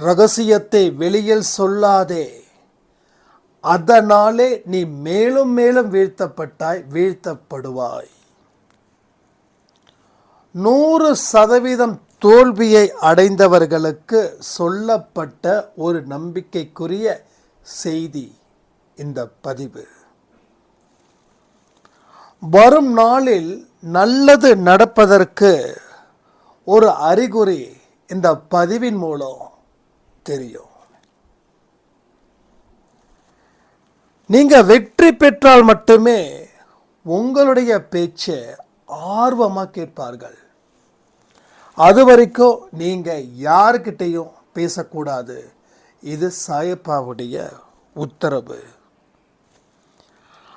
ரகசியத்தை வெளியில் சொல்லாதே. அதனாலே நீ மேலும் மேலும் வீழ்த்தப்பட்டாய் வீழ்த்தப்படுவாய். நூறு சதவீதம் தோல்வியை அடைந்தவர்களுக்கு சொல்லப்பட்ட ஒரு நம்பிக்கைக்குரிய செய்தி இந்த பதிவு. வரும் நாளில் நல்லது நடப்பதற்கு ஒரு அறிகுறி இந்த பதிவின் மூலம். தெரியும். நீங்க வெற்றி பெற்றால் மட்டுமே உங்களுடைய பேச்சை ஆர்வமா கேட்பார்கள். அது வரைக்கும் நீங்க யாருக்கிட்டையும் பேசக்கூடாது. இது சாயப்பாவுடைய உத்தரவு.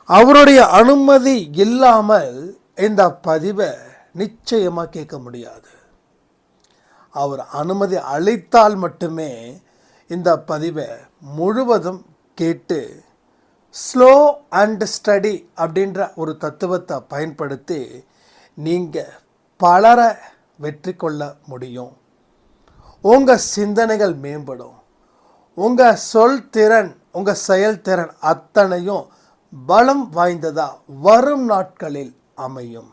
அவருடைய அனுமதி இல்லாமல் இந்த பதிவை நிச்சயமா கேட்க முடியாது. அவர் அனுமதி அளித்தால் மட்டுமே இந்த பதிவை முழுவதும் கேட்டு ஸ்லோ அண்ட் ஸ்டடி அப்படின்ற ஒரு தத்துவத்தை பயன்படுத்தி நீங்கள் பலரை வெற்றி கொள்ள முடியும். உங்கள் சிந்தனைகள் மேம்படும். உங்கள் சொல் திறன் உங்கள் செயல்திறன் அத்தனையும் பலம் வாய்ந்ததாக வரும் நாட்களில் அமையும்.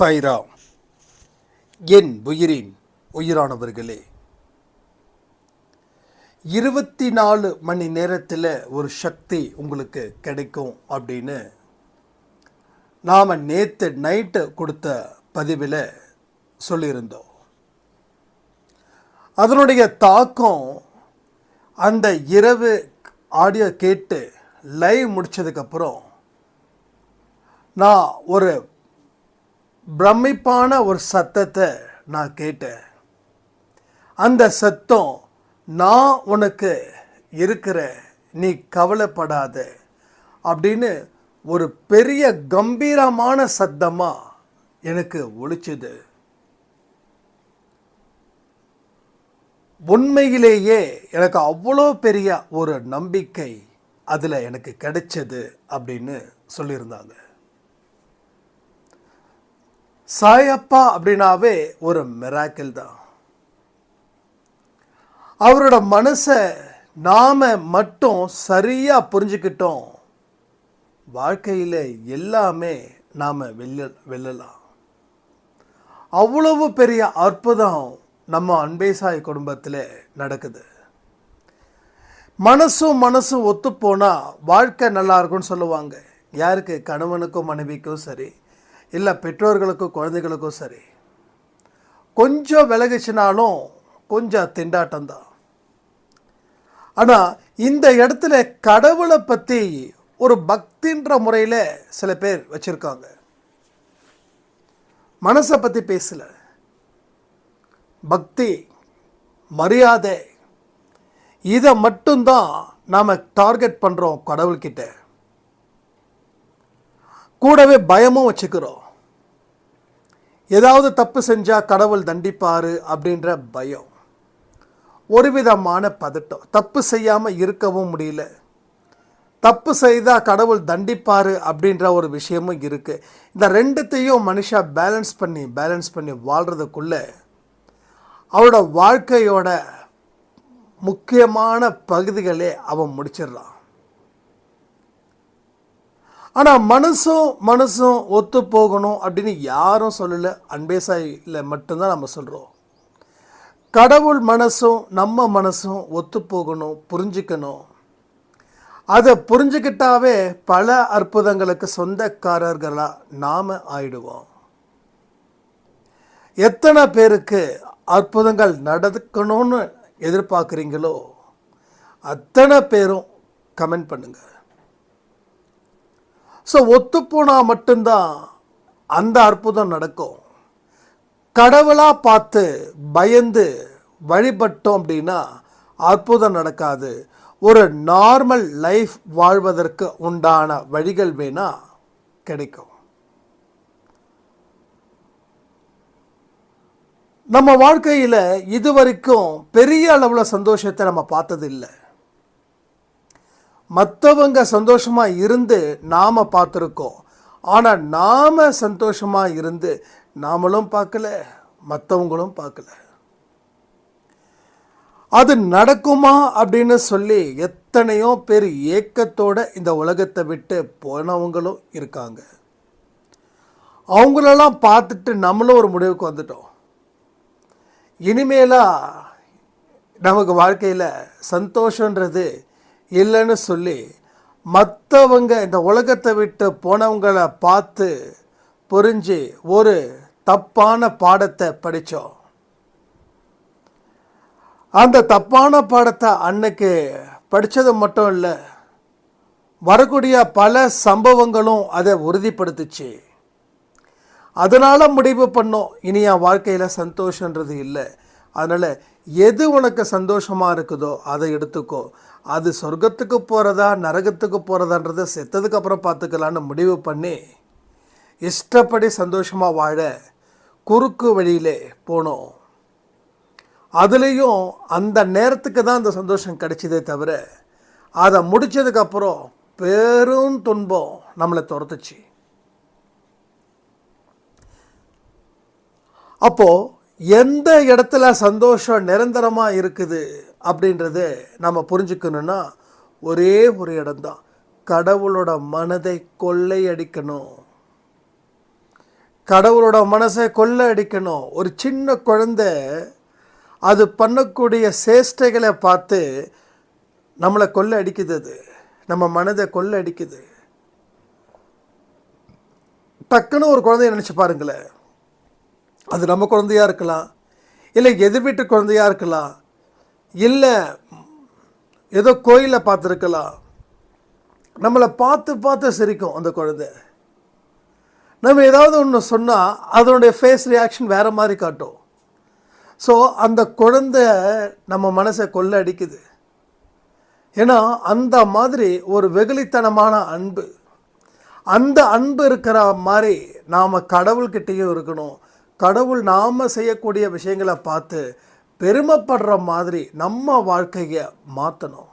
சைராம் என் உயிரின் உயிரானவர்களே இருபத்தி நாலு மணி நேரத்தில் ஒரு சக்தி உங்களுக்கு கிடைக்கும் அப்படின்னு நாம் நேற்று நைட்டு கொடுத்த பதிவில் சொல்லியிருந்தோம். அதனுடைய தாக்கம் அந்த இரவு ஆடியோ கேட்டு லைவ் முடித்ததுக்கப்புறம் நான் ஒரு பிரமிப்பான ஒரு சத்தத்தை நான் கேட்டேன். அந்த சத்தம் நான் உனக்கு இருக்கிற நீ கவலைப்படாத அப்படின்னு ஒரு பெரிய கம்பீரமான சத்தமாக எனக்கு ஒழிச்சுது உண்மையிலேயே எனக்கு அவ்வளோ பெரிய ஒரு நம்பிக்கை அதில் எனக்கு கிடைச்சது அப்படின்னு சொல்லியிருந்தாங்க. சாயப்பா அப்படின்னாவே ஒரு மிராக்கிள் தான். அவரோட மனசை நாம் மட்டும் சரியாக புரிஞ்சுக்கிட்டோம். வாழ்க்கையில் எல்லாமே நாம் வெல்ல வெல்லலாம். அவ்வளவு பெரிய அற்புதம் நம்ம அன்பேசாய் குடும்பத்தில் நடக்குது. மனசும் மனசும் ஒத்துப்போனால் வாழ்க்கை நல்லா இருக்கும்னு சொல்லுவாங்க. யாருக்கு? கணவனுக்கும் மனைவிக்கும் சரி. இல்லை பெற்றோர்களுக்கும் குழந்தைகளுக்கும் சரி. கொஞ்சம் விலகிச்சினாலும் கொஞ்சம் திண்டாட்டம் தான். ஆனால் இந்த இடத்துல கடவுளை பற்றி ஒரு பக்தின்ற முறையில் சில பேர் வச்சுருக்காங்க. மனசை பற்றி பேசல. பக்தி மரியாதை இதை மட்டும்தான் நாம் டார்கெட் பண்ணுறோம் கடவுள்கிட்ட. கூடவே பயமும் வச்சுக்கிறோம். ஏதாவது தப்பு செஞ்சால் கடவுள் தண்டிப்பார் அப்படின்ற பயம். ஒரு விதமான பதட்டம். தப்பு செய்யாமல் இருக்கவும் முடியல. தப்பு செய்தால் கடவுள் தண்டிப்பார் அப்படின்ற ஒரு விஷயமும் இருக்குது இந்த ரெண்டுத்தையும் மனுஷா பேலன்ஸ் பண்ணி பேலன்ஸ் பண்ணி வாழ்கிறதுக்குள்ளே அவரோட வாழ்க்கையோட முக்கியமான பகுதிகளே அவன் முடிச்சிடுறான். ஆனால் மனசும் மனசும் ஒத்து போகணும் அப்படின்னு யாரும் சொல்லலை. அன்பேசாயில் மட்டும்தான் நம்ம சொல்கிறோம் கடவுள் மனசும் நம்ம மனசும் ஒத்து போகணும் புரிஞ்சுக்கணும். அதை புரிஞ்சுக்கிட்டாவே பல அற்புதங்களுக்கு சொந்தக்காரர்களாக நாம் ஆயிடுவோம். எத்தனை பேருக்கு அற்புதங்கள் நடக்கணும்னு எதிர்பார்க்குறீங்களோ அத்தனை பேரும் கமெண்ட் பண்ணுங்கள் ஸோ ஒத்துப்போனால் மட்டும்தான் அந்த அற்புதம் நடக்கும். கடவுளாக பார்த்து பயந்து வழிபட்டோம் அப்படின்னா அற்புதம் நடக்காது. ஒரு நார்மல் லைஃப் வாழ்வதற்கு உண்டான வழிகள் வேணால் கிடைக்கும். நம்ம வாழ்க்கையில் இதுவரைக்கும் பெரிய அளவில் சந்தோஷத்தை நம்ம பார்த்ததில்லை. மற்றவங்க சந்தோஷமாக இருந்து நாம் பார்த்துருக்கோம். ஆனால் நாம் சந்தோஷமாக இருந்து நாமளும் பார்க்கல மற்றவங்களும் பார்க்கல. அது நடக்குமா அப்படின்னு சொல்லி எத்தனையோ பேர் ஏக்கத்தோட இந்த உலகத்தை விட்டு போனவங்களும் இருக்காங்க. அவங்களெல்லாம் பார்த்துட்டு நம்மளும் ஒரு முடிவுக்கு வந்துட்டோம். இனிமேலாக நமக்கு வாழ்க்கையில் சந்தோஷன்றது இல்லைன்னு சொல்லி மற்றவங்க இந்த உலகத்தை விட்டு போனவங்களை பார்த்து புரிஞ்சு ஒரு தப்பான பாடத்தை படித்தோம். அந்த தப்பான பாடத்தை அன்னைக்கு படித்தது மட்டும் இல்லை வரக்கூடிய பல சம்பவங்களும் அதை உறுதிப்படுத்துச்சு. அதனால் முடிவு பண்ணோம் இனி என் வாழ்க்கையில் சந்தோஷன்றது இல்லை. அதனால் எது உனக்கு சந்தோஷமாக இருக்குதோ அதை எடுத்துக்கோ. அது சொர்க்கத்துக்கு போகிறதா நரகத்துக்கு போகிறதான்றதை செத்ததுக்கு அப்புறம் பார்த்துக்கலான்னு முடிவு பண்ணி இஷ்டப்படி சந்தோஷமாக வாழ குறுக்கு வழியிலே போனோம். அதுலேயும் அந்த நேரத்துக்கு தான் அந்த சந்தோஷம் கிடைச்சதே தவிர அதை முடித்ததுக்கப்புறம் பெரும் துன்பம் நம்மளை துரத்துச்சு. அப்போது எந்த இடத்துல சந்தோஷம் நிரந்தரமாக இருக்குது? அப்படின்றது நம்ம புரிஞ்சுக்கணுன்னா ஒரே ஒரு இடம்தான். கடவுளோட மனதை கொள்ளையடிக்கணும். கடவுளோட மனசை கொள்ளை அடிக்கணும் ஒரு சின்ன குழந்தை அது பண்ணக்கூடிய சேஷ்டைகளை பார்த்து நம்மளை கொள்ளை அடிக்குது அது. நம்ம மனதை கொள்ளை அடிக்குது டக்குன்னு ஒரு குழந்தைய நினச்சி பாருங்களேன். அது நம்ம குழந்தையா இருக்கலாம். இல்லை எதிர் வீட்டு குழந்தையா இருக்கலாம். இல்லை ஏதோ கோயிலில் பார்த்துருக்கலாம். நம்மளை பார்த்து பார்த்து சிரிக்கும் அந்த குழந்தை. நம்ம ஏதாவது ஒன்று சொன்னால் அதனுடைய ஃபேஸ் ரியாக்ஷன் வேறு மாதிரி காட்டும். ஸோ அந்த குழந்தை நம்ம மனசை கொள்ள அடிக்குது ஏன்னா அந்த மாதிரி ஒரு வெகுளித்தனமான அன்பு. அந்த அன்பு இருக்கிற மாதிரி நாம் கடவுள்கிட்டேயும் இருக்கணும். கடவுள் நாம் செய்யக்கூடிய விஷயங்களை பார்த்து பெருமைப்படுற மாதிரி நம்ம வாழ்க்கையை மாற்றணும்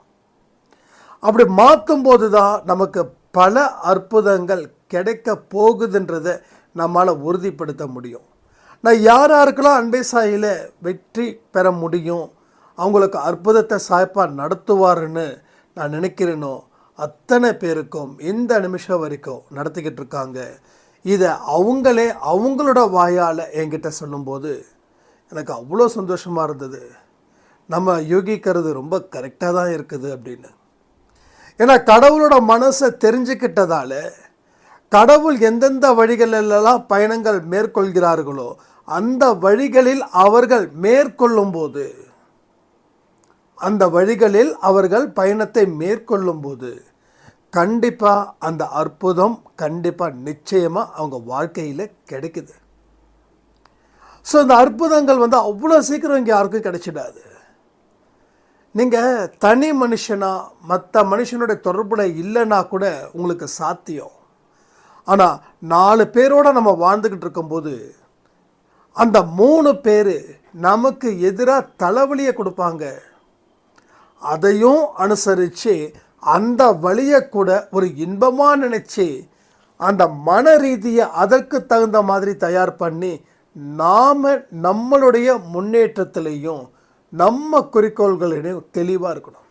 அப்படி மாற்றும்போது தான் நமக்கு பல அற்புதங்கள் கிடைக்க போகுதுன்றதை நம்மளால் உறுதிப்படுத்த முடியும். நான் யார் யாருக்கெல்லாம் அன்பை சாயில் வெற்றி பெற முடியும். அவங்களுக்கு அற்புதத்தை சாய்ப்பாக நடத்துவாருன்னு நான் நினைக்கிறேனோ அத்தனை பேருக்கும் இந்த நிமிஷம் வரைக்கும் நடத்திக்கிட்டு இருக்காங்க. இதை அவங்களே அவங்களோட வாயால் என்கிட்ட சொல்லும்போது எனக்கு அவ்வளோ சந்தோஷமாக இருந்தது. நம்ம யோகிக்கிறது ரொம்ப கரெக்டாக தான் இருக்குது அப்படின்னு. ஏன்னா கடவுளோட மனசை தெரிஞ்சுக்கிட்டதால கடவுள் எந்தெந்த வழிகளிலெல்லாம் பயணங்கள் மேற்கொள்கிறார்களோ அந்த வழிகளில் அவர்கள் மேற்கொள்ளும்போது அந்த வழிகளில் அவர்கள் பயணத்தை மேற்கொள்ளும்போது கண்டிப்பாக அந்த அற்புதம் கண்டிப்பாக நிச்சயமாக அவங்க வாழ்க்கையில் கிடைக்குது. ஸோ இந்த அற்புதங்கள் வந்து அவ்வளோ சீக்கிரம் இங்கே யாருக்கும் கிடைச்சிடாது. நீங்கள் தனி மனுஷனா மற்ற மனுஷனுடைய தொடர்புல இல்லைன்னா கூட உங்களுக்கு சாத்தியம். ஆனால் நாலு பேரோடு நம்ம வாழ்ந்துக்கிட்டு இருக்கும்போது அந்த மூணு பேர் நமக்கு எதிராக தலைவலியை கொடுப்பாங்க. அதையும் அனுசரித்து அந்த வழியை கூட ஒரு இன்பமாக நினச்சி அந்த மன ரீதியை அதற்கு தகுந்த மாதிரி தயார் பண்ணி நாம் நம்மளுடைய முன்னேற்றத்திலையும் நம்ம குறிக்கோள்களையும் தெளிவாக இருக்கணும்.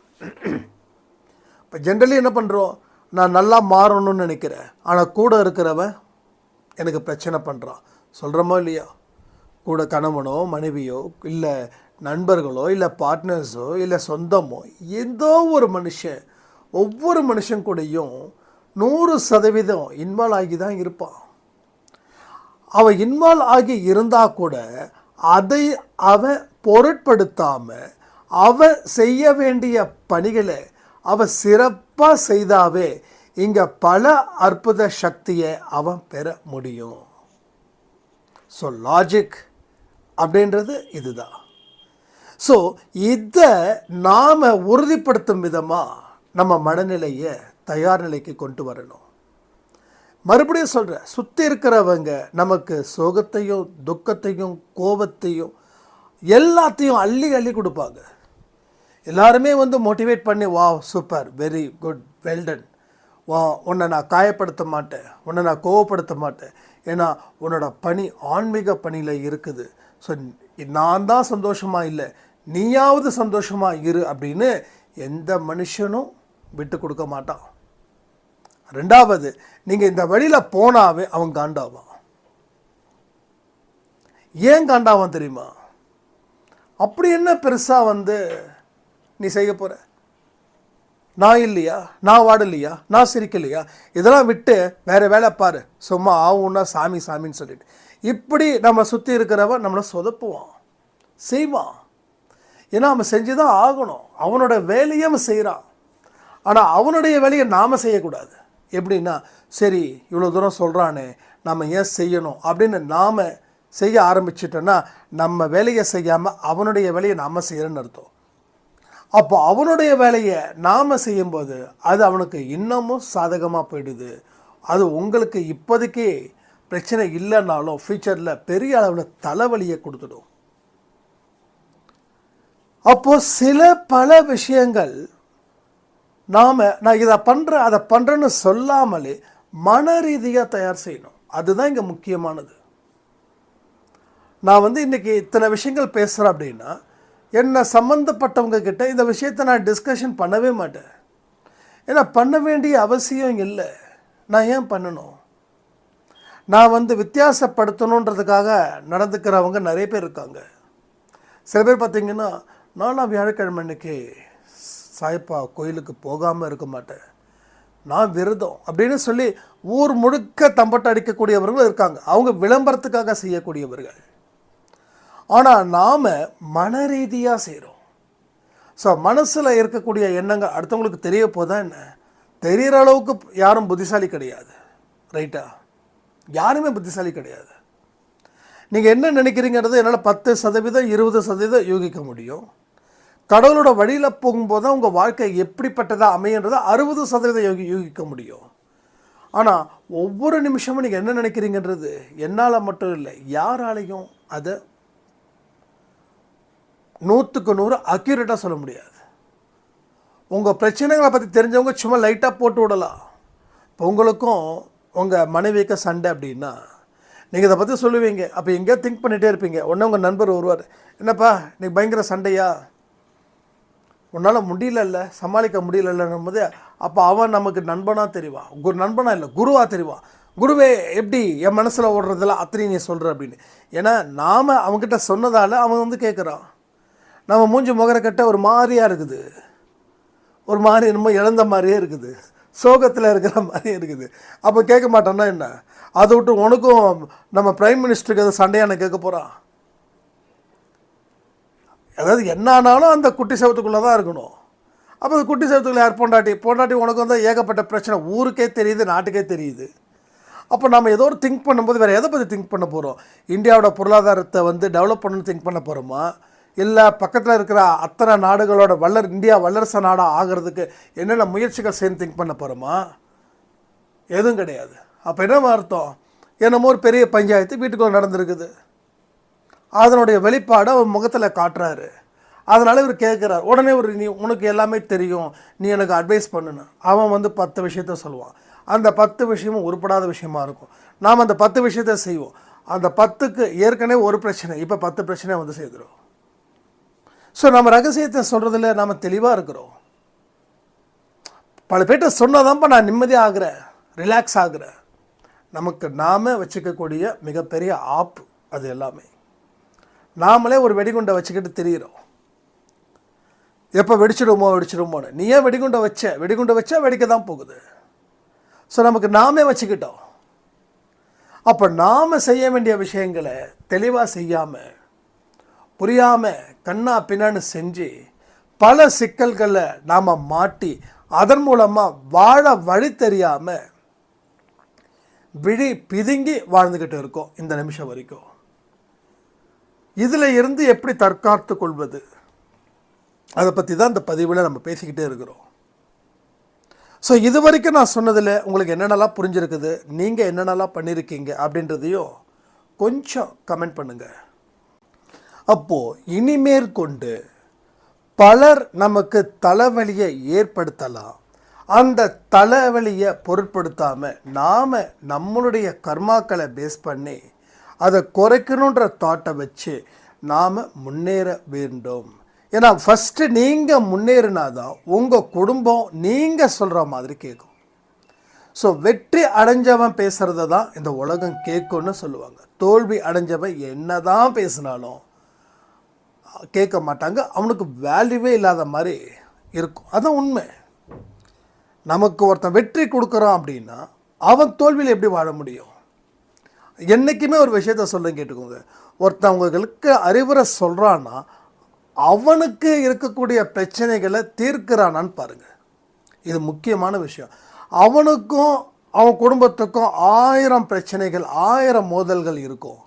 இப்போ ஜென்ரலி என்ன பண்ணுறோம் நான் நல்லா மாறணும்னு நினைக்கிறேன். ஆனால் கூட இருக்கிறவன் எனக்கு பிரச்சனை பண்ணுறான் சொல்கிறோமோ இல்லையா? கூட கணவனோ மனைவியோ இல்லை நண்பர்களோ இல்லை பார்ட்னர்ஸோ இல்லை சொந்தமோ ஏதோ ஒரு மனுஷன் ஒவ்வொரு மனுஷன் கூடயும் நூறு சதவீதம் இன்வால்வ் ஆகி தான் இருப்பான். அவன் இன்வால்வ் ஆகி இருந்தால் கூட அதை அவன் பொருட்படுத்தாமல் அவன் செய்ய வேண்டிய பணிகளை அவன் சிறப்பாக செய்தாவே இங்கே பல அற்புத சக்தியை அவன் பெற முடியும். ஸோ லாஜிக் அப்படின்றது இதுதான். ஸோ இதை நாம் உறுதிப்படுத்தும் விதமாக நம்ம மனநிலையை தயார் நிலைக்கு கொண்டு வரணும். மறுபடியும் சொல்கிறேன் சுற்றி இருக்கிறவங்க நமக்கு சோகத்தையும் துக்கத்தையும் கோபத்தையும் எல்லாத்தையும் அள்ளி அள்ளி கொடுப்பாங்க. எல்லாருமே வந்து மோட்டிவேட் பண்ணி வா சூப்பர் வெரி குட் வெல்டன் வா உன்னை நான் காயப்படுத்த மாட்டேன். உன்னை நான் கோவப்படுத்த மாட்டேன். ஏன்னா உன்னோட பணி ஆன்மீக பணியில் இருக்குது. ஸோ நான் தான் சந்தோஷமாக இல்லை. நீயாவது சந்தோஷமாக இரு அப்படின்னு எந்த மனுஷனும் விட்டு கொடுக்க மாட்டான். ரெண்டாவது நீங்கள் இந்த வழியில் போனாவே அவன் காண்டாவான். ஏன் காண்டாவான் தெரியுமா? அப்படி என்ன பெருசாக வந்து நீ செய்ய போகிற நான் இல்லையா? நான் வாடலையா? நான் சிரிக்கலையா? இதெல்லாம் விட்டு வேறு வேலை பாரு. சும்மா ஆகும்னா சாமி சாமின்னு சொல்லிட்டு. இப்படி நம்ம சுற்றி இருக்கிறவன் நம்மளை சொதப்புவான். செய்வான். ஏன்னா அவன் செஞ்சு தான் ஆகணும். அவனோட வேலையை அவன் செய்கிறான் ஆனால் அவனுடைய வேலையை நாம் செய்யக்கூடாது. எப்படின்னா சரி இவ்வளோ தூரம் சொல்கிறானே நம்ம ஏன் செய்யணும்? அப்படின்னு நாம் செய்ய ஆரம்பிச்சிட்டோன்னா நம்ம வேலையை செய்யாமல் அவனுடைய வேலையை நாம் செய்கிறேன்னு அர்த்தம். அப்போ அவனுடைய வேலையை நாம் செய்யும்போது அது அவனுக்கு இன்னமும் சாதகமாக போயிடுது. அது உங்களுக்கு இப்போதைக்கு பிரச்சனை இல்லைன்னாலும் ஃப்யூச்சரில் பெரிய அளவில் தலைவலியை கொடுத்துடும். அப்போது சில பல விஷயங்கள் நாம் நான் இதை பண்ணுறேன் அதை பண்ணுறேன்னு சொல்லாமலே மன ரீதியாக தயார் செய்யணும். அதுதான் இங்கே முக்கியமானது. நான் வந்து இன்றைக்கி இத்தனை விஷயங்கள் பேசுகிறேன் அப்படின்னா என்னை சம்மந்தப்பட்டவங்க கிட்ட இந்த விஷயத்தை நான் டிஸ்கஷன் பண்ணவே மாட்டேன். ஏன்னா பண்ண வேண்டிய அவசியம் இல்லை. நான் ஏன் பண்ணணும்? நான் வந்து வித்தியாசப்படுத்தணுன்றதுக்காக நடந்துக்கிறவங்க நிறைய பேர் இருக்காங்க. சில பேர் பார்த்திங்கன்னா நாலாம் வியாழக்கிழமை அன்னைக்கு சாயப்பா கோயிலுக்கு போகாமல் இருக்க மாட்டேன். நான் விரதம் அப்படின்னு சொல்லி ஊர் முழுக்க தம்பட்டை அடிக்கக்கூடியவர்களும் இருக்காங்க. அவங்க விளம்பரத்துக்காக செய்யக்கூடியவர்கள். ஆனால் நாம் மன ரீதியாக செய்கிறோம் ஸோ மனசில் இருக்கக்கூடிய எண்ணங்கள் அடுத்தவங்களுக்கு தெரிய போதா என்ன? தெரிகிற அளவுக்கு யாரும் புத்திசாலி கிடையாது. ரைட்டா யாருமே புத்திசாலி கிடையாது. நீங்கள் என்ன நினைக்கிறீங்கிறது என்னால் பத்து சதவீதம் இருபது சதவீதம் யூகிக்க முடியும். கடவுளோட வழியில் போகும்போது தான் உங்கள் வாழ்க்கை எப்படிப்பட்டதாக அமையன்றதை அறுபது சதவீதம் யோகி யூகிக்க முடியும். ஆனால் ஒவ்வொரு நிமிஷமும் நீங்கள் என்ன நினைக்கிறீங்கன்றது என்னால் மட்டும் இல்லை யாராலையும் அதை நூற்றுக்கு நூறு அக்யூரேட்டாக சொல்ல முடியாது. உங்கள் பிரச்சனைகளை பற்றி தெரிஞ்சவங்க சும்மா லைட்டாக போட்டு விடலாம். இப்போ உங்களுக்கும் உங்கள் மனைவிக்கு சண்டை அப்படின்னா நீங்கள் இதை பற்றி சொல்லுவீங்க. அப்போ எங்கேயோ திங்க் பண்ணிகிட்டே இருப்பீங்க. உடனே உங்கள் நண்பர் வருவார் என்னப்பா நீ பயங்கர சண்டையா? உன்னால் முடியலல்ல சமாளிக்க முடியலன்னும் போது அப்போ அவன் நமக்கு நண்பனாக தெரிவான் குரு நண்பனாக இல்லை குருவாக தெரிவான் குருவே எப்படி என் மனசில் ஓடுறதெல்லாம் அத்தனையும் நீ சொல்கிற அப்படின்னு. ஏன்னா நாம் அவங்ககிட்ட சொன்னதால் அவன் வந்து கேட்குறான் நம்ம மூஞ்சி முகரக்கட்ட ஒரு மாதிரியாக இருக்குது. ஒரு மாதிரி என்னமோ இழந்த மாதிரியே இருக்குது. சோகத்தில் இருக்கிற மாதிரியே இருக்குது. அப்போ கேட்க மாட்டோன்னா என்ன? அதை விட்டு உனக்கும் நம்ம ப்ரைம் மினிஸ்டருக்கு எதாவது சண்டையான கேட்க போகிறான் அதாவது என்ன ஆனாலும் அந்த குட்டி சவத்துக்குள்ளே தான் இருக்கணும். அப்போ அந்த குட்டி சவத்துக்குள்ள யார் பொண்டாட்டி? பொண்டாட்டி உனக்கு வந்து ஏகப்பட்ட பிரச்சனை. ஊருக்கே தெரியுது நாட்டுக்கே தெரியுது. அப்போ நம்ம ஏதோ ஒரு திங்க் பண்ணும்போது வேறு எதை பற்றி திங்க் பண்ண போகிறோம் இந்தியாவோட பொருளாதாரத்தை வந்து டெவலப் பண்ணணும்னு திங்க் பண்ண போகிறோமா இல்லை பக்கத்தில் இருக்கிற அத்தனை நாடுகளோட வல்லர் இந்தியா வல்லரசு நாடாக ஆகிறதுக்கு என்னென்ன முயற்சிகள் செய்யணும் திங்க் பண்ண போகிறோமா எதுவும் கிடையாது. அப்போ என்ன அர்த்தம்? என்னமோ ஒரு பெரிய பஞ்சாயத்து வீட்டுக்குள்ளே நடந்திருக்குது. அதனுடைய வெளிப்பாடை அவர் முகத்தில் காட்டுறாரு. அதனால் இவர் கேட்குறாரு உடனே ஒரு நீ உனக்கு எல்லாமே தெரியும். நீ எனக்கு அட்வைஸ் பண்ணுன்னு. அவன் வந்து பத்து விஷயத்த சொல்லுவான். அந்த பத்து விஷயமும் உருப்படாத விஷயமா இருக்கும். நாம் அந்த பத்து விஷயத்த செய்வோம். அந்த பத்துக்கு ஏற்கனவே ஒரு பிரச்சனை. இப்போ பத்து பிரச்சனை வந்து செய்துடும் ஸோ நம்ம ரகசியத்தை சொல்கிறதுல நாம் தெளிவாக இருக்கிறோம். பல பேர்கிட்ட சொன்னதான்ப்பா நான் நிம்மதியாக ஆகிறேன். ரிலாக்ஸ் ஆகிறேன். நமக்கு நாம் வச்சுக்கக்கூடிய மிகப்பெரிய ஆப் அது எல்லாமே. நாமளே ஒரு வெடிகுண்டை வச்சுக்கிட்டு தெரியிறோம். எப்போ வெடிச்சிடுமோ வெடிச்சிடுமோன்னு. நீ ஏன் வெடிகுண்டை வச்ச? வெடிகுண்டை வச்சா வெடிக்க தான் போகுது. ஸோ நமக்கு நாமே வச்சுக்கிட்டோம். அப்போ நாம் செய்ய வேண்டிய விஷயங்களை தெளிவாக செய்யாமல் புரியாமல் கண்ணா பின்னான்னு செஞ்சு பல சிக்கல்களை நாம் மாட்டி அதன் மூலமாக வாழ வழி தெரியாமல் விழி பிதுங்கி வாழ்ந்துக்கிட்டு இருக்கோம் இந்த நிமிஷம் வரைக்கும். இதில் இருந்து எப்படி தற்காத்து கொள்வது அதை பற்றி தான் இந்த பதிவில் நம்ம பேசிக்கிட்டே இருக்கிறோம். ஸோ இது வரைக்கும் நான் சொன்னதில் உங்களுக்கு என்னென்னலாம் புரிஞ்சிருக்குது? நீங்கள் என்னென்னலாம் பண்ணியிருக்கீங்க அப்படின்றதையும் கொஞ்சம் கமெண்ட் பண்ணுங்கள் அப்போது இனிமேற்கொண்டு பலர் நமக்கு தலைவலியை ஏற்படுத்தலாம். அந்த தலைவலியை பொருட்படுத்தாமல் நாம் நம்மளுடைய கர்மாக்களை பேஸ் பண்ணி அதை குறைக்கணுன்ற தாட்டை வச்சு நாம் முன்னேற வேண்டும். ஏன்னா ஃபஸ்ட்டு நீங்கள் முன்னேறினா தான் உங்கள் குடும்பம் நீங்கள் சொல்கிற மாதிரி கேட்கும் ஸோ வெற்றி அடைஞ்சவன் பேசுகிறத தான் இந்த உலகம் கேட்கும்னு சொல்லுவாங்க. தோல்வி அடைஞ்சவன் என்ன தான் பேசினாலும் கேட்க மாட்டாங்க. அவனுக்கு வேல்யூவே இல்லாத மாதிரி இருக்கும். அதுதான் உண்மை. நமக்கு ஒருத்தன் வெற்றி கொடுக்குறான் அப்படின்னா அவன் தோல்வியில் எப்படி வாழ முடியும்? என்றைக்குமே ஒரு விஷயத்த சொல்ல கேட்டுக்கோங்க. ஒருத்தவங்களுக்கு அறிவுரை சொல்கிறான்னா அவனுக்கு இருக்கக்கூடிய பிரச்சனைகளை தீர்க்கிறானான்னு பாருங்கள் இது முக்கியமான விஷயம். அவனுக்கும் அவன் குடும்பத்துக்கும் ஆயிரம் பிரச்சனைகள் ஆயிரம் மோதல்கள் இருக்கும்.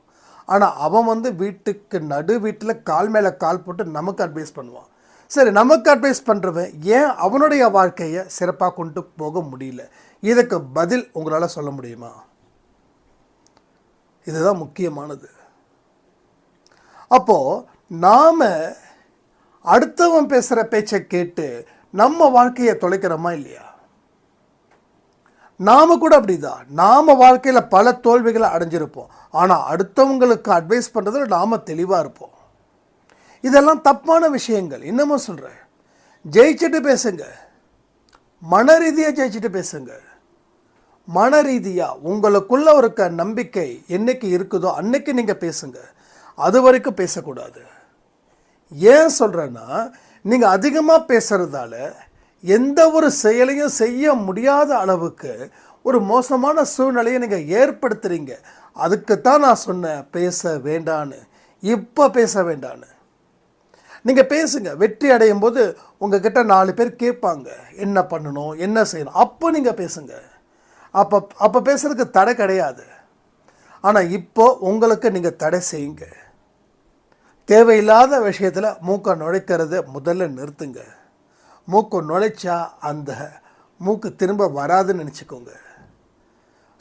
ஆனால் அவன் வந்து வீட்டுக்கு நடு வீட்டில் கால் மேலே கால் போட்டு நமக்கு அட்வைஸ் பண்ணுவான். சரி நமக்கு அட்வைஸ் பண்ணுறவன் ஏன் அவனுடைய வாழ்க்கையை சிறப்பாக கொண்டு போக முடியல? இதுக்கு பதில் உங்களால் சொல்ல முடியுமா? இதுதான் முக்கியமானது. அப்போது நாம் அடுத்தவன் பேசுகிற பேச்சை கேட்டு நம்ம வாழ்க்கையை தொலைக்கிறோமா இல்லையா? நாம கூட அப்படிதான். நாம வாழ்க்கையில் பல தோல்விகளை அடைஞ்சிருப்போம். ஆனால் அடுத்தவங்களுக்கு அட்வைஸ் பண்ணுறதுல நாம் தெளிவாக இருப்போம். இதெல்லாம் தப்பான விஷயங்கள். இன்னமும் சொல்கிறேன் ஜெயிச்சுட்டு பேசுங்க. மன ரீதியாக ஜெயிச்சுட்டு பேசுங்க. மன ரீதியாக உங்களுக்குள்ள இருக்க நம்பிக்கை என்னைக்கு இருக்குதோ அன்னைக்கு நீங்கள் பேசுங்க. அது வரைக்கும் பேசக்கூடாது. ஏன் சொல்கிறேன்னா நீங்கள் அதிகமாக பேசுகிறதால எந்த ஒரு செயலையும் செய்ய முடியாத அளவுக்கு ஒரு மோசமான சூழ்நிலையை நீங்கள் ஏற்படுத்துகிறீங்க அதுக்குத்தான் நான் சொன்னேன் பேச வேண்டான்னு. இப்போ பேச வேண்டான்னு. நீங்கள் பேசுங்க. வெற்றி அடையும் போது உங்ககிட்ட நாலு பேர் கேட்பாங்க. என்ன பண்ணணும்? என்ன செய்யணும்? அப்போ நீங்கள் பேசுங்க. அப்போ அப்போ பேசுகிறதுக்கு தடை கிடையாது. ஆனால் இப்போது உங்களுக்கு நீங்கள் தடை செய்யுங்க. தேவையில்லாத விஷயத்தில் மூக்கை நுழைக்கிறத முதல்ல நிறுத்துங்க. மூக்கு நுழைச்சா அந்த மூக்கு திரும்ப வராதுன்னு நினச்சிக்கோங்க.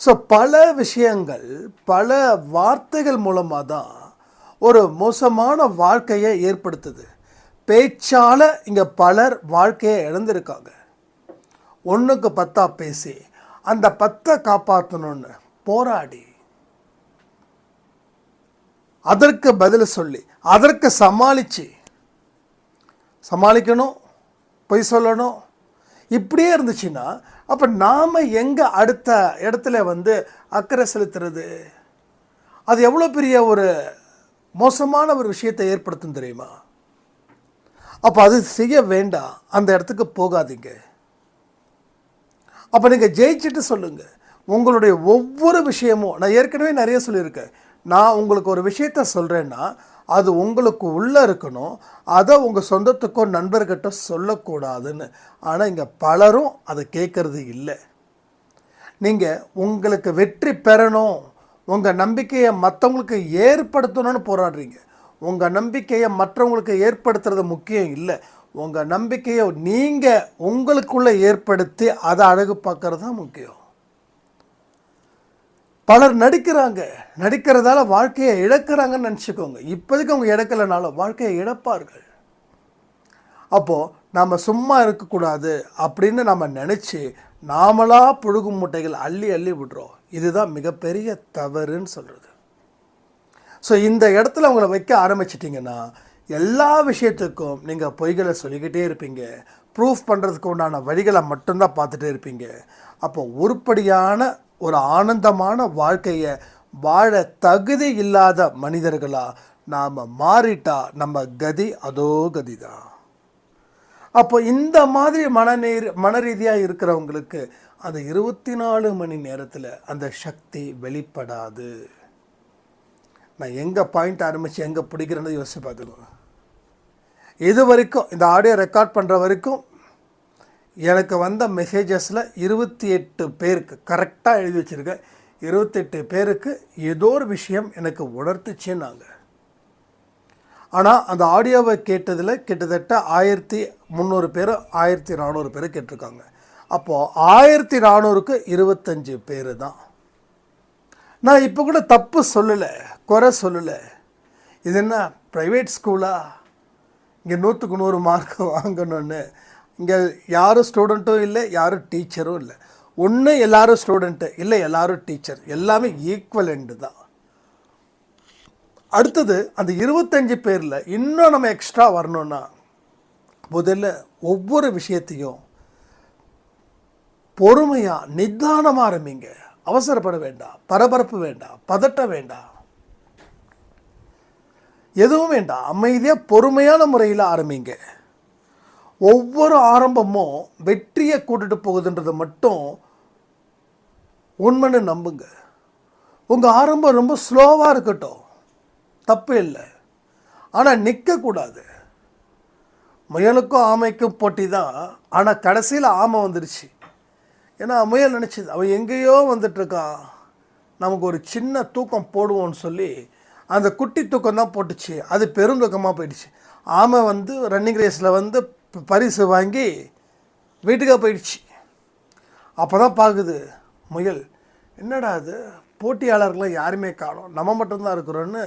ஸோ பல விஷயங்கள் பல வார்த்தைகள் மூலமாக தான் ஒரு மோசமான வாழ்க்கையை ஏற்படுத்துது. பேச்சால் இங்கே பலர் வாழ்க்கையை இழந்திருக்காங்க. ஒன்றுக்கு பத்தா பேசி அந்த பத்தை காப்பாற்றணும்னு போராடி. அதற்கு பதில் சொல்லி அதற்கு சமாளித்து சமாளிக்கணும் பொய் சொல்லணும். இப்படியே இருந்துச்சுன்னா அப்போ நாம் எங்கே அடுத்த இடத்துல வந்து அக்கறை செலுத்துறது? அது எவ்வளோ பெரிய ஒரு மோசமான ஒரு விஷயத்தை ஏற்படுத்தும் தெரியுமா? அப்போ அது செய்ய வேண்டாம். அந்த இடத்துக்கு போகாதீங்க. அப்போ நீங்கள் ஜெயிச்சுட்டு சொல்லுங்கள் உங்களுடைய ஒவ்வொரு விஷயமும் நான் ஏற்கனவே நிறைய சொல்லியிருக்கேன். நான் உங்களுக்கு ஒரு விஷயத்த சொல்கிறேன்னா அது உங்களுக்கு உள்ளே இருக்கணும். அதை உங்கள் சொந்தத்துக்கோ நண்பர்கிட்ட சொல்லக்கூடாதுன்னு. ஆனால் இங்கே பலரும் அதை கேட்குறது இல்லை. நீங்கள் உங்களுக்கு வெற்றி பெறணும். உங்கள் நம்பிக்கையை மற்றவங்களுக்கு ஏற்படுத்தணும்னு போராடுறீங்க. உங்கள் நம்பிக்கையை மற்றவங்களுக்கு ஏற்படுத்துறது முக்கியம் இல்லை. உங்கள் நம்பிக்கையை நீங்கள் உங்களுக்குள்ளே ஏற்படுத்தி அதை அழகு பார்க்கறது தான் முக்கியம். பலர் நடிக்கிறாங்க. நடிக்கிறதால வாழ்க்கையை இழக்கிறாங்கன்னு நினச்சிக்கோங்க. இப்போதைக்கு அவங்க இழக்கலைனாலும் வாழ்க்கையை இழப்பார்கள். அப்போது நாம் சும்மா இருக்கக்கூடாது அப்படின்னு நம்ம நினச்சி நாமளாக புழுகு மூட்டைகள் அள்ளி அள்ளி விடுறோம். இதுதான் மிகப்பெரிய தவறுன்னு சொல்கிறது ஸோ இந்த இடத்துல அவங்கள வைக்க ஆரம்பிச்சிட்டிங்கன்னா எல்லா விஷயத்துக்கும் நீங்கள் பொய்களை சொல்லிக்கிட்டே இருப்பீங்க. ப்ரூஃப் பண்ணுறதுக்கு உண்டான வழிகளை மட்டும்தான் பார்த்துட்டே இருப்பீங்க. அப்போ உருப்படியான ஒரு ஆனந்தமான வாழ்க்கையை வாழ தகுதி இல்லாத மனிதர்களாக நாம் மாறிட்டா நம்ம கதி அதோ கதி தான் அப்போ இந்த மாதிரி மனநீர் மனரீதியாக இருக்கிறவங்களுக்கு அந்த இருபத்தி நாலு மணி நேரத்தில் அந்த சக்தி வெளிப்படாது. நான் எங்கே பாயிண்ட் ஆரம்பித்து எங்கே பிடிக்கிறேன்னு யோசிச்சு பார்த்துக்கோங்க. இது வரைக்கும் இந்த ஆடியோ ரெக்கார்ட் பண்ணுற வரைக்கும் எனக்கு வந்த மெசேஜஸில் இருபத்தி எட்டு பேருக்கு கரெக்டாக எழுதி வச்சுருக்கேன் இருபத்தெட்டு பேருக்கு ஏதோ ஒரு விஷயம் எனக்கு உணர்த்துச்சுன்னாங்க. ஆனால் அந்த ஆடியோவை கேட்டதில் கிட்டத்தட்ட ஆயிரத்தி முந்நூறு பேர் ஆயிரத்தி நானூறு பேர் கேட்டிருக்காங்க. அப்போது ஆயிரத்தி நானூறுக்கு இருபத்தஞ்சு பேர் தான். நான் இப்போ கூட தப்பு சொல்லலை குறை சொல்லலை. இது என்ன ப்ரைவேட் ஸ்கூலாக இங்கே நூற்றுக்கு நூறு மார்க் வாங்கணும்னு. இங்கே யாரும் ஸ்டூடெண்ட்டும் இல்லை யாரும் டீச்சரும் இல்லை. ஒன்று எல்லாரும் ஸ்டூடெண்ட்டு இல்லை எல்லாரும் டீச்சர் எல்லாமே ஈக்குவலண்டு தான். அடுத்தது அந்த இருபத்தஞ்சு பேரில் இன்னும் நம்ம எக்ஸ்ட்ரா வரணும்னா முதல்ல ஒவ்வொரு விஷயத்தையும் பொறுமையாக நிதானமாக ஆரம்பிங்க. அவசரப்பட வேண்டாம் பரபரப்பு வேண்டாம் பதட்ட வேண்டாம். எதுவும் வேண்டாம். அமைதியாக பொறுமையான முறையில் ஆரம்பிங்க. ஒவ்வொரு ஆரம்பமும் வெற்றியை கூட்டுட்டு போகுதுன்றதை மட்டும் உண்மைன்னு நம்புங்க. உங்கள் ஆரம்பம் ரொம்ப ஸ்லோவாக இருக்கட்டும். தப்பு இல்லை. ஆனால் நிற்கக்கூடாது முயலுக்கும் ஆமைக்கும் போட்டி தான். ஆனால் கடைசியில் ஆமை வந்துடுச்சு ஏன்னா முயல் நினச்சிது அவன் எங்கேயோ வந்துட்டுருக்கான் நமக்கு ஒரு சின்ன தூக்கம் போடுவோன்னு சொல்லி அந்த குட்டி தூக்கம் தான் போட்டுச்சு. அது பெருந்தூக்கமாக போயிடுச்சு. ஆமை வந்து ரன்னிங் ரேஸில் வந்து பரிசு வாங்கி வீட்டுக்காக போயிடுச்சு. அப்போ தான் பார்க்குது முயல். என்னடா அது போட்டியாளர்களை யாருமே காணோம். நம்ம மட்டும்தான் இருக்கிறோன்னு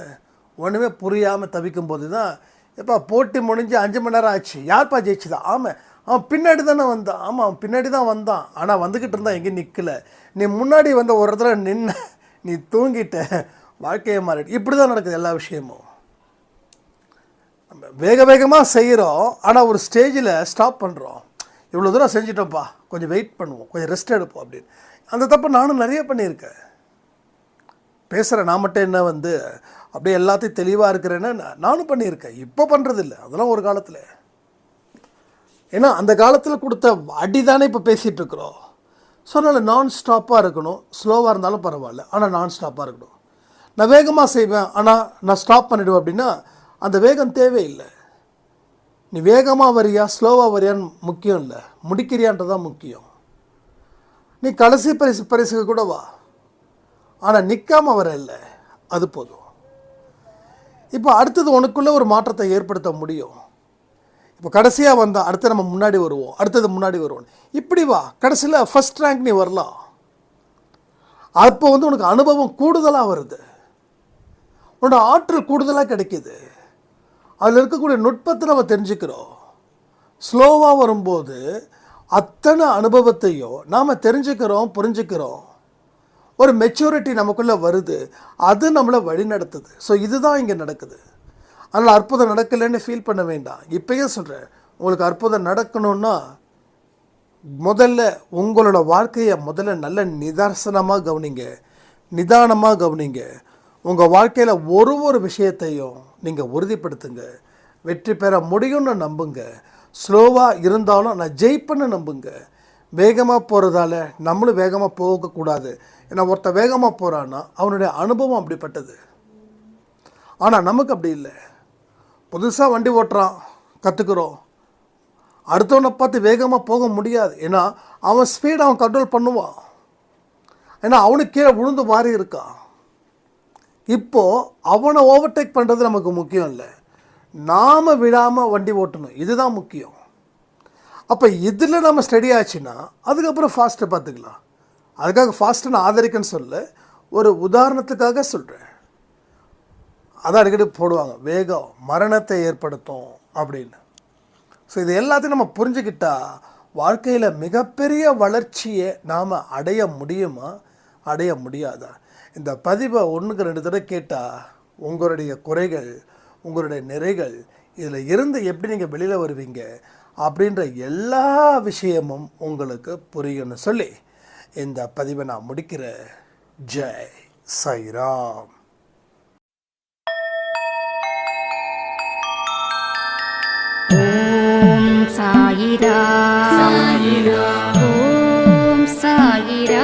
ஒன்றுமே புரியாமல் தவிக்கும் போது தான் எப்பா போட்டி முடிஞ்சு அஞ்சு மணி நேரம் ஆச்சு. யார்ப்பா ஜெயிச்சுதா? ஆமாம் அவன் பின்னாடி தானே வந்தான். ஆமாம் அவன் பின்னாடி தான் வந்தான். ஆனால் வந்துக்கிட்டு இருந்தான் எங்கேயும் நிற்கல நீ முன்னாடி வந்த ஒரு இடத்துல நின்ன நீ தூங்கிட்ட. வாழ்க்கையை மாறிடு இப்படி தான் நடக்குது எல்லா விஷயமும். நம்ம வேக வேகமாக செய்கிறோம் ஆனால் ஒரு ஸ்டேஜில் ஸ்டாப் பண்ணுறோம் இவ்வளோ தூரம் செஞ்சிட்டோம்ப்பா கொஞ்சம் வெயிட் பண்ணுவோம் கொஞ்சம் ரெஸ்ட் எடுப்போம் அப்படின்னு. அந்த தப்பு நானும் நிறைய பண்ணியிருக்கேன். பேசுகிற நான் மட்டும் என்ன வந்து அப்படியே எல்லாத்தையும் தெளிவாக இருக்கிறேன்னு நான் நானும் பண்ணியிருக்கேன். இப்போ பண்ணுறதில்ல அதெல்லாம் ஒரு காலத்தில். ஏன்னா அந்த காலத்தில் கொடுத்த அடி தானே இப்போ பேசிகிட்டு இருக்கிறோம். ஸோ அதனால் நான் ஸ்டாப்பாக இருக்கணும். ஸ்லோவாக இருந்தாலும் பரவாயில்ல ஆனால் நான் ஸ்டாப்பாக இருக்கணும். நான் வேகமாக செய்வேன் ஆனால் நான் ஸ்டாப் பண்ணிவிடுவேன் அப்படின்னா அந்த வேகம் தேவையில்லை. நீ வேகமாக வரியா ஸ்லோவாக வரியான்னு முக்கியம் இல்லை. முடிக்கிறியான்றதான் முக்கியம். நீ கடைசி பரிசு பரிசுக்கு கூட வா. ஆனால் நிற்காமல் வர இல்லை. அது போதும். இப்போ அடுத்தது உனக்குள்ளே ஒரு மாற்றத்தை ஏற்படுத்த முடியும். இப்போ கடைசியாக வந்தால் அடுத்து நம்ம முன்னாடி வருவோம். அடுத்தது முன்னாடி வருவோம். இப்படி வா. கடைசியில் ஃபஸ்ட் ரேங்க் நீ வரலாம். அப்போ வந்து உனக்கு அனுபவம் கூடுதலாக வருது. உன்னோட ஆற்றல் கூடுதலாக கிடைக்கிது. அதில் இருக்கக்கூடிய நுட்பத்தை நம்ம தெரிஞ்சுக்கிறோம். ஸ்லோவாக வரும்போது அத்தனை அனுபவத்தையும் நாம் தெரிஞ்சுக்கிறோம் புரிஞ்சுக்கிறோம். ஒரு மெச்சூரிட்டி நமக்குள்ளே வருது. அது நம்மளை வழி நடத்துது ஸோ இதுதான் இங்கே நடக்குது. அதனால் அற்புதம் நடக்கலைன்னு ஃபீல் பண்ண வேண்டாம். இப்பயும் சொல்கிறேன் உங்களுக்கு அற்புதம் நடக்கணும்னா முதல்ல உங்களோட வாழ்க்கையை முதல்ல நல்ல நிதர்சனமாக கவனிங்க. நிதானமாக கவனிங்க. உங்கள் வாழ்க்கையில் ஒரு ஒரு விஷயத்தையும் நீங்கள் உறுதிப்படுத்துங்க. வெற்றி பெற முடியும்னு நம்புங்க. ஸ்லோவாக இருந்தாலும் நான் ஜெயிப்பேன்னு நம்புங்க. வேகமாக போகிறதால நம்மளும் வேகமாக போகக்கூடாது ஏன்னா ஒருத்தன் வேகமாக போகிறான்னா அவனுடைய அனுபவம் அப்படிப்பட்டது. ஆனால் நமக்கு அப்படி இல்லை. புதுசாக வண்டி ஓட்டுறான் கற்றுக்குறோம் அடுத்தவனை பார்த்து வேகமாக போக முடியாது. ஏன்னா அவன் ஸ்பீட் அவன் கண்ட்ரோல் பண்ணுவான். ஏன்னா அவனுக்கு கீழே விழுந்து மாறி இருக்கான். இப்போது அவனை ஓவர்டேக் பண்ணுறது நமக்கு முக்கியம் இல்லை. நாம் விழாமல் வண்டி ஓட்டணும். இதுதான் முக்கியம். அப்போ இதில் நம்ம ஸ்டடி ஆச்சுன்னா அதுக்கப்புறம் ஃபாஸ்ட்டை பார்த்துக்கலாம். அதுக்காக ஃபாஸ்ட்டு நான் ஆதரிக்கன்னு சொல்ல ஒரு உதாரணத்துக்காக சொல்கிறேன் அதான் அடிக்கடி போடுவாங்க. வேகம் மரணத்தை ஏற்படுத்தும் அப்படின்னு. ஸோ இது எல்லாத்தையும் நம்ம புரிஞ்சுக்கிட்டா வாழ்க்கையில் மிகப்பெரிய வளர்ச்சியை நாம் அடைய முடியுமா? அடைய முடியாதா? இந்த பதிவை ஒன்றுக்கு ரெண்டு தடவை கேட்டால் உங்களுடைய குறைகள் உங்களுடைய நிறைகள் இதில் இருந்து எப்படி நீங்கள் வெளியில் வருவீங்க அப்படின்ற எல்லா விஷயமும் உங்களுக்கு புரியும்னு சொல்லி இந்த பதிவை நான் முடிக்கிறேன் ஜெய் சைராம் ஓம் சாயிரா சாயிரா ஓம் சாயிரா சாயிரா